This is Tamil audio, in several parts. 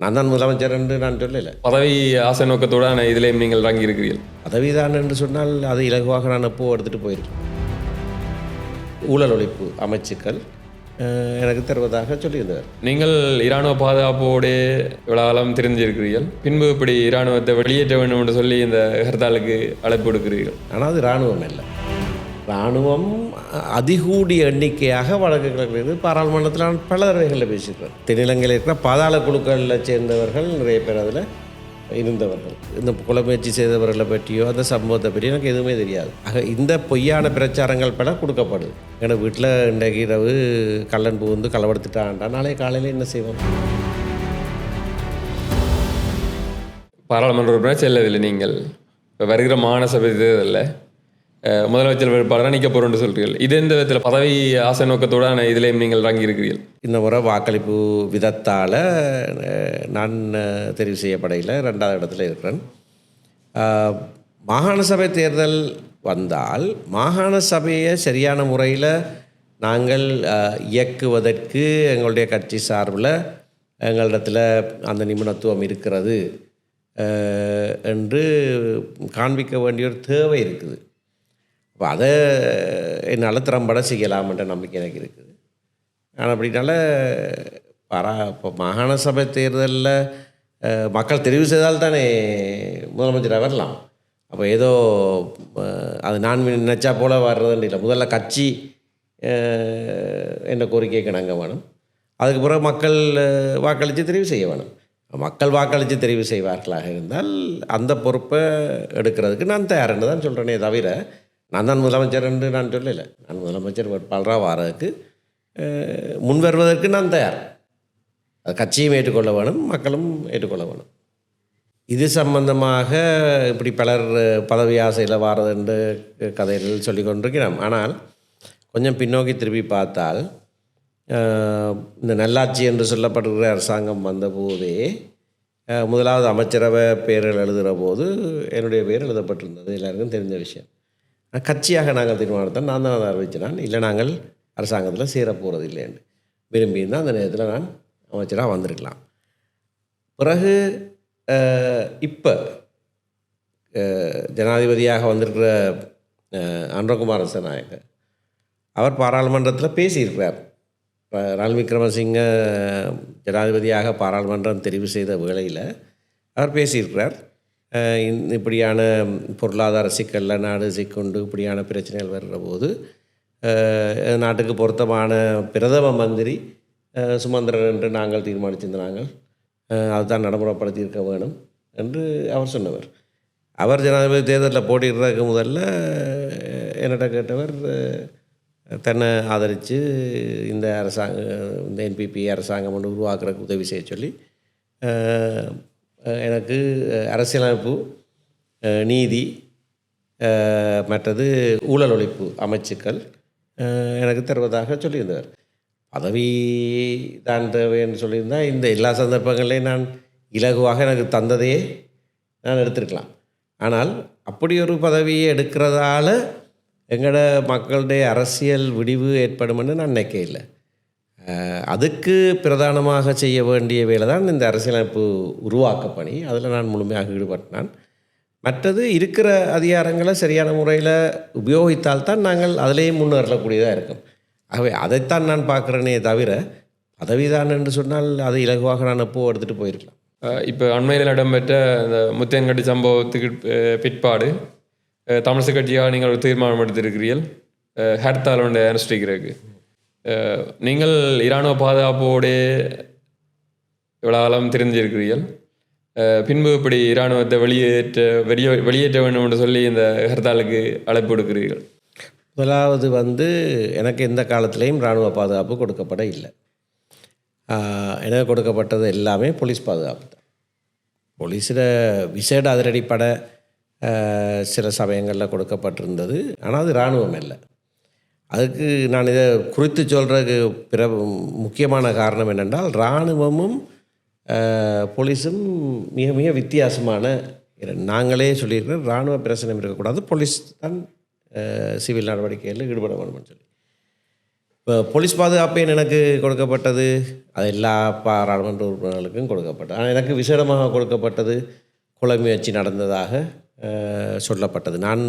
நான் தான் முதலமைச்சர் என்று நான் சொல்லலை. பதவி ஆசை நோக்கத்தோட இதிலேயும் நீங்கள் இறங்கி இருக்கிறீர்கள் பதவிதான் என்று சொன்னால் அது இலகுவாக நான் எப்போ எடுத்துகிட்டு போயிருக்கேன். ஊழல் ஒழிப்பு அமைச்சுக்கள் எனக்கு தருவதாக சொல்லியிருந்தார் நீங்கள் இராணுவ பாதுகாப்போடு இவ்வளவு காலம் தெரிஞ்சிருக்கிறீர்கள் பின்பு இப்படி இராணுவத்தை வெளியேற்ற வேண்டும் என்று சொல்லி இந்த ஹர்த்தாலுக்கு அழைப்பு கொடுக்கிறீர்கள் ஆனால் அது இராணுவம் இல்லை இராணுவம் அதிகூடிய எண்ணிக்கையாக வழக்கு கிடக்கிறது பாராளுமன்றத்தில் நான் பல தடவைகளில் பேசியிருக்கிறேன் தென்னிலங்கையில் இருக்கிற பாதாள குழுக்களில் சேர்ந்தவர்கள் நிறைய பேர் அதில் இருந்தவர்கள். இந்த குலமுயற்சி செய்தவர்களை பற்றியோ அந்த சம்பவத்தை பற்றியோ எனக்கு எதுவுமே தெரியாது. ஆக இந்த பொய்யான பிரச்சாரங்கள் பல கொடுக்கப்படுது. ஏன்னா வீட்டில் இன்றைக்கு இரவு கல்லன் புகுந்து களவெடுத்துட்டான்டா. நாளை காலையில் என்ன செய்வோம்? பாராளுமன்ற உறுப்பினர் செல்லவில்லை நீங்கள். இப்போ வருகிற மாநசபை தேர்தலில் முதலமைச்சர் வேட்பாளராக நிற்க போகிறோம்னு சொல்கிறீர்கள் இது எந்த விதத்தில் பதவி ஆசை நோக்கத்தோட இதிலேயும் நீங்கள் இறங்கி இருக்கிறீர்கள் இந்த முறை வாக்களிப்பு விதத்தால் நான் தெரிவு செய்யப்படையில் ரெண்டாவது இடத்துல இருக்கிறேன். மாகாண சபை தேர்தல் வந்தால் மாகாண சபையை சரியான முறையில் நாங்கள் இயக்குவதற்கு எங்களுடைய கட்சி சார்பில் எங்களிடத்தில் அந்த நிபுணத்துவம் இருக்கிறது என்று காண்பிக்க வேண்டிய ஒரு தேவை இருக்குது. இப்போ அதை என்னால் திறம்பட செய்யலாம்ன்ற நம்பிக்கை எனக்கு இருக்குது. ஆனால் அப்படினால பரா இப்போ மாகாண சபை தேர்தலில் மக்கள் தெரிவு செய்தால் தானே முதலமைச்சராக வரலாம். அப்போ ஏதோ அது நான் நினச்சா போல் வர்றதுன்னு இல்லை. முதல்ல கட்சி அஹ், என்ற கோரிக்கைக்கு நாங்கள் வேணும். அதுக்கு பிறகு மக்கள் வாக்களித்து தெரிவு செய்ய வேணும். மக்கள் வாக்களித்து தெரிவு செய்வார்களாக இருந்தால் அந்த பொறுப்பை எடுக்கிறதுக்கு நான் தயாருன்னு தான் சொல்கிறேனே தவிர நான் தான் முதலமைச்சர் என்று நான் சொல்லலை. நான் முதலமைச்சர் வேட்பாளராக வாரதுக்கு முன் வருவதற்கு நான் தயார். அது கட்சியும் ஏற்றுக்கொள்ள வேணும் மக்களும் ஏற்றுக்கொள்ள வேணும். இது சம்பந்தமாக இப்படி பலர் பதவி ஆசையில் வாரது என்று கதைகள் சொல்லி கொண்டிருக்கிறோம். ஆனால் கொஞ்சம் பின்னோக்கி திருப்பி பார்த்தால் இந்த நல்லாட்சி என்று சொல்லப்படுகிற அரசாங்கம் வந்தபோதே முதலாவது அமைச்சரவை பேர்கள் எழுதுகிற போது என்னுடைய பேர் எழுதப்பட்டிருந்தது. எல்லாருக்கும் தெரிஞ்ச விஷயம். கட்சியாக நாங்கள் தீர்மானத்தை நான் தான் அதை அறிவிச்சினான். இல்லை நாங்கள் அரசாங்கத்தில் சேரப்போகிறது இல்லைன்னு விரும்பியிருந்தால் அந்த நேரத்தில் நான் அமைச்சராக வந்திருக்கலாம். பிறகு இப்போ ஜனாதிபதியாக வந்திருக்கிற அஹ், அனுரகுமார நாயக்க அவர் பாராளுமன்றத்தில் பேசியிருக்கிறார். ரணில் விக்ரமசிங்க ஜனாதிபதியாக பாராளுமன்றம் தெரிவு செய்த வேளையில் அவர் பேசியிருக்கிறார். இப்படியான பொருளாதார சிக்கலில் நாடு சிக்கொண்டு இப்படியான பிரச்சனைகள் வர்ற போது நாட்டுக்கு பொருத்தமான பிரதம மந்திரி சுமந்திரன் என்று நாங்கள் தீர்மானிச்சிருந்த நாங்கள் அதுதான் நடைமுறைப்படுத்தி இருக்க வேணும் என்று அவர் சொன்னவர். அவர் ஜனாதிபதி தேர்தலில் போட்டிடுறதுக்கு முதல்ல அஹ், என்னிட்ட கேட்டவர் தன்னை ஆதரித்து இந்த அரசாங்க இந்த என்பிபி அரசாங்கம் ஒன்று உருவாக்குறதுக்கு உதவி செய்ய சொல்லி எனக்கு அரசியலமைப்பு நீதி மற்றது ஊழல் ஒழிப்பு அமைச்சுக்கள் எனக்கு தருவதாக சொல்லியிருந்தார். பதவி தான் தேவைன்னு சொல்லியிருந்தால் இந்த எல்லா சந்தர்ப்பங்களையும் நான் இலகுவாக எனக்கு தந்ததையே நான் எடுத்திருக்கலாம். ஆனால் அப்படி ஒரு பதவியை எடுக்கிறதால எங்களோட மக்களுடைய அரசியல் விடிவு ஏற்படும்னு நான் நினைக்க இல்லை. அதுக்கு பிரதானமாக செய்ய வேண்டிய வேலை தான் இந்த அரசியலமைப்பு உருவாக்க பணி. அதில் நான் முழுமையாக ஈடுபட்டினான். மற்றது இருக்கிற அதிகாரங்களை சரியான முறையில் உபயோகித்தால்தான் நாங்கள் அதிலேயே முன்னேறக்கூடியதாக இருக்கும். ஆகவே அதைத்தான் நான் பார்க்குறேனே தவிர பதவிதான் என்று சொன்னால் அது இலகுவாக நான் எப்போ எடுத்துகிட்டு போயிருக்கலாம். இப்போ அண்மையில் இடம்பெற்ற இந்த முத்தேன்கட்டி சம்பவத்துக்கு பிற்பாடு அஹ், கட்சியாக நீங்கள் ஒரு தீர்மானம் எடுத்திருக்கிறீர்கள். ஹர்த்தால் ஒன்று அனுஷ்டிக்கிறதுக்கு நீங்கள் இராணுவ பாதுகாப்போடு இவ்வளோ காலம் தெரிஞ்சிருக்கிறீர்கள் பின்பு இப்படி இராணுவத்தை வெளியேற்ற வெளியே வெளியேற்ற வேண்டும் என்று சொல்லி இந்த ஹர்த்தாலுக்கு அழைப்பு கொடுக்கிறீர்கள் முதலாவது வந்து எனக்கு எந்த காலத்திலையும் இராணுவ பாதுகாப்பு கொடுக்கப்பட இல்லை. எனக்கு கொடுக்கப்பட்டது எல்லாமே போலீஸ் பாதுகாப்பு தான். போலீஸில் விசேட அதிரடிப்பட சில சமயங்களில் கொடுக்கப்பட்டிருந்தது. ஆனால் அது இராணுவம் இல்லை அதுக்கு நான் இதை குறித்து சொல்கிறதுக்கு பிற முக்கியமான காரணம் என்னென்றால் இராணுவமும் போலீஸும் மிக மிக வித்தியாசமான நாங்களே சொல்லியிருக்கிறோம் இராணுவ பிரச்சனை இருக்கக்கூடாது. போலீஸ் தான் சிவில் நடவடிக்கைகளில் ஈடுபட வேணும்னு சொல்லி. இப்போ போலீஸ் பாதுகாப்பு எனக்கு கொடுக்கப்பட்டது? அது எல்லா பாராளுமன்ற உறுப்பினர்களுக்கும் கொடுக்கப்பட்டது. ஆனால் எனக்கு விசேடமாக கொடுக்கப்பட்டது கொலை முயற்சி நடந்ததாக சொல்லப்பட்டது. நான்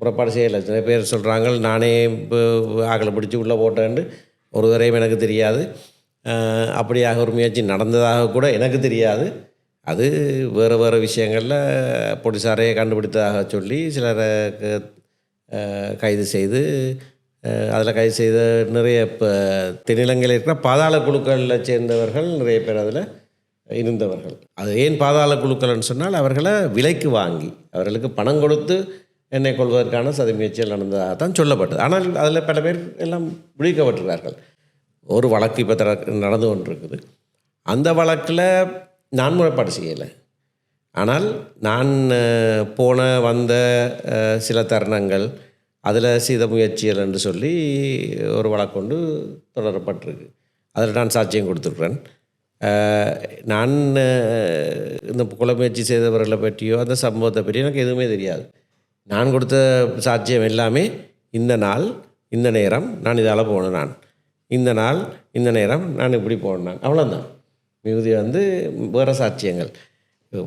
புறப்பாடு செய்யலை. சில பேர் சொல்கிறாங்க நானே இப்போ ஆக்களை பிடிச்சி உள்ளே போட்டேன்னு ஒரு தரையும் எனக்கு தெரியாது. அப்படியாக ஒரு முயற்சி நடந்ததாக கூட எனக்கு தெரியாது. அது வேறு வேறு விஷயங்களில் போலீஸாரே கண்டுபிடித்ததாக சொல்லி சிலரை க- கைது செய்து அதில் கைது செய்த நிறைய இப்போ தென்னிலங்கையில் இருக்கிற பாதாள குழுக்களில் சேர்ந்தவர்கள் நிறைய பேர் அதில் இருந்தவர்கள். அது ஏன் பாதாள குழுக்கள்னு சொன்னால் அவர்களை விலைக்கு வாங்கி அவர்களுக்கு பணம் கொடுத்து என்னை கொள்வதற்கான சதி முயற்சிகள் நடந்ததாக தான் சொல்லப்பட்டது. ஆனால் அதில் பல பேர் எல்லாம் விடுவிக்கப்பட்டிருக்கிறார்கள் ஒரு வழக்கு இப்போ நடந்து கொண்டிருக்குது. அந்த வழக்கில் நான் முறைப்பாடு செய்யலை. ஆனால் நான் போன வந்த சில தருணங்கள் அதில் செய்த முயற்சிகள் என்று சொல்லி ஒரு வழக்கொண்டு தொடரப்பட்டிருக்கு. அதில் நான் சாட்சியம் கொடுத்துருக்குறேன். நான் இந்த கொலை முயற்சி செய்தவர்களை பற்றியோ அந்த சம்பவத்தை பற்றியோ எனக்கு எதுவுமே தெரியாது. நான் கொடுத்த சாட்சியம் எல்லாமே இந்த நாள் இந்த நேரம் நான் இதால் போகணும் நான். இந்த நாள் இந்த நேரம் நான் இப்படி போனேன் அவ்வளோதான் மிகுதி வந்து வேறு சாட்சியங்கள்.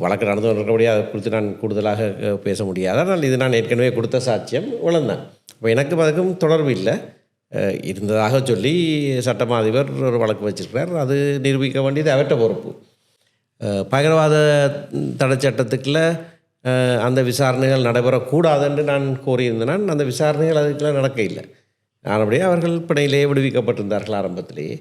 வழக்கு நடந்து கொண்டிருக்கபடியாக அதை குறித்து நான் கூடுதலாக பேச முடியாது. ஆனால் இது நான் ஏற்கனவே கொடுத்த சாட்சியம். இவ்வளோதான் இப்போ எனக்கும் அதுக்கும் தொடர்பு இல்லை. இருந்ததாக சொல்லி சட்டமா அதிபர் ஒரு வழக்கு வச்சிருக்கிறார். அது நிரூபிக்க வேண்டியது அவற்ற பொறுப்பு. பயங்கரவாத தடை சட்டத்துக்குள்ள அந்த விசாரணைகள் நடைபெறக்கூடாது என்று நான் கோரியிருந்தேன் அந்த விசாரணைகள் அதுக்கெல்லாம் நடக்க இல்லை அப்படியே அவர்கள் பிணையிலேயே விடுவிக்கப்பட்டிருந்தார்கள் ஆரம்பத்திலேயே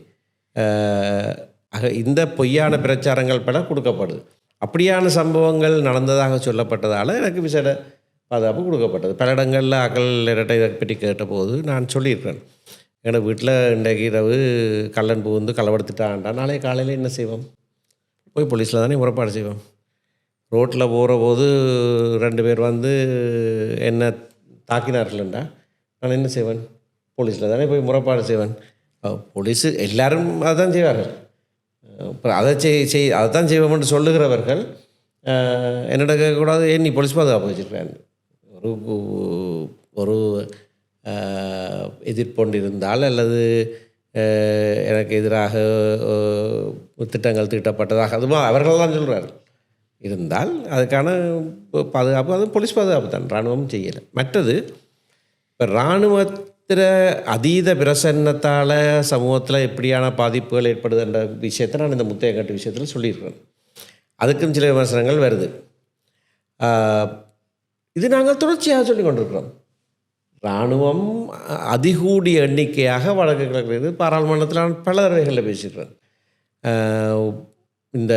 ஆக இந்த பொய்யான பிரச்சாரங்கள் பல கொடுக்கப்படுது. அப்படியான சம்பவங்கள் நடந்ததாக சொல்லப்பட்டதால் எனக்கு விசேட பாதுகாப்பு கொடுக்கப்பட்டது. பல இடங்களில் அகல் இரட்டை இதை பற்றி கேட்டபோது நான் சொல்லியிருக்கிறேன். எங்களோட வீட்டில் இன்றைக்கு இரவு கள்ளன் புகுந்து களவெடுத்துட்டான்டா. நாளைக்கு காலையில் என்ன செய்வோம்? போய் போலீஸில் தானே முறைப்பாடு செய்வோம்? ரோட்டில் போகிற போது ரெண்டு பேர் வந்து என்ன தாக்கினார்கள்டா. நான் என்ன செய்வேன்? போலீஸில் தானே போய் முறைப்பாடு செய்வேன். போலீஸு எல்லாரும் அதுதான் செய்வார்கள். இப்போ அதை செய் செய் அதை தான் செய்வோம்னு சொல்லுகிறவர்கள் என்னோட கேட்கக்கூடாது ஏன் நீ போலீஸ் பாதுகாப்பு வச்சுருக்கேன் ஒரு ஒரு அஹ், இருந்தால் அல்லது எனக்கு எதிராக திட்டங்கள் தீட்டப்பட்டதாக அதுவும் அவர்கள் தான் சொல்கிறார்கள் இருந்தால் அதுக்கான பாதுகாப்பு அது போலீஸ் பாதுகாப்பு தான். இராணுவம் செய்யலை. மற்றது இப்போ இராணுவத்தில் அதீத பிரசன்னத்தால் சமூகத்தில் எப்படியான பாதிப்புகள் ஏற்படுது என்ற விஷயத்தை நான் இந்த முத்தையங்காட்டு விஷயத்தில் சொல்லியிருக்கிறேன் அதுக்கும் சில விமர்சனங்கள் வருது. இது நாங்கள் தொடர்ச்சியாக சொல்லி கொண்டிருக்கிறோம். இராணுவம் அதிகூடிய எண்ணிக்கையாக வழக்கு கிடக்கிறது பாராளுமன்றத்தில் நான் பல தடவைகளில் பேசியிருக்கிறேன். இந்த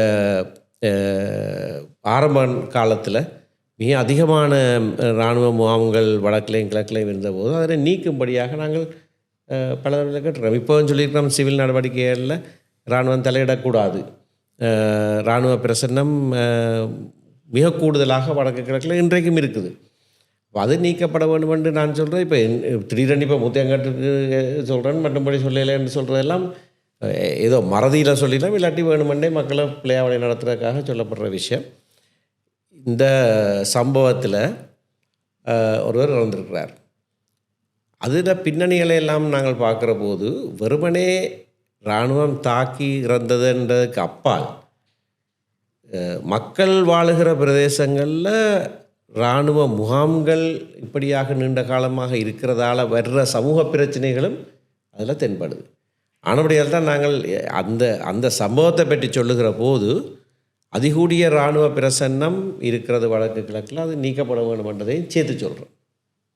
ஆரம்ப காலத்தில் மிக அதிகமான இராணுவ முகாம்கள் வடக்கிலையும் கிழக்கிலையும் இருந்தபோது அதனை நீக்கும்படியாக நாங்கள் பல தடவை கேட்டுருக்கோம் இப்போவும் சொல்லியிருக்கிறோம் சிவில் நடவடிக்கைகளில் இராணுவம் தலையிடக்கூடாது. இராணுவ பிரசன்னம் மிக கூடுதலாக வடக்கு கிழக்கில் இன்றைக்கும் இருக்குது. அது நீக்கப்பட வேண்டும் என்று நான் சொல்கிறேன் இப்போ திடீரென்று இப்போ முத்தியங்காட்டுக்கு சொல்கிறேன் மற்றபடி சொல்லலைன்னு சொல்கிறதெல்லாம் ஏதோ மறதியில் சொல்லிடலாம் இல்லாட்டி வேணுமெண்டே மக்களை பிள்ளையாவளை நடத்துறதுக்காக சொல்லப்படுற விஷயம். இந்த சம்பவத்தில் ஒருவர் இறந்திருக்கிறார். அதில் பின்னணிகளை எல்லாம் நாங்கள் பார்க்குற போது வெறுமனே இராணுவம் தாக்கி இறந்ததுன்றதுக்கு அப்பால் மக்கள் வாழுகிற பிரதேசங்களில் இராணுவ முகாம்கள் இப்படியாக நீண்ட காலமாக இருக்கிறதால வர்ற சமூக பிரச்சனைகளும் அதில் தென்படுது. ஆனபடியால் தான் நாங்கள் அந்த அந்த சம்பவத்தை பற்றி சொல்லுகிற போது அதிகூடிய இராணுவ பிரசன்னம் இருக்கிறது வழக்கு கிழக்கில் அது நீக்கப்பட வேண்டும் என்றதையும் சேர்த்து சொல்கிறோம்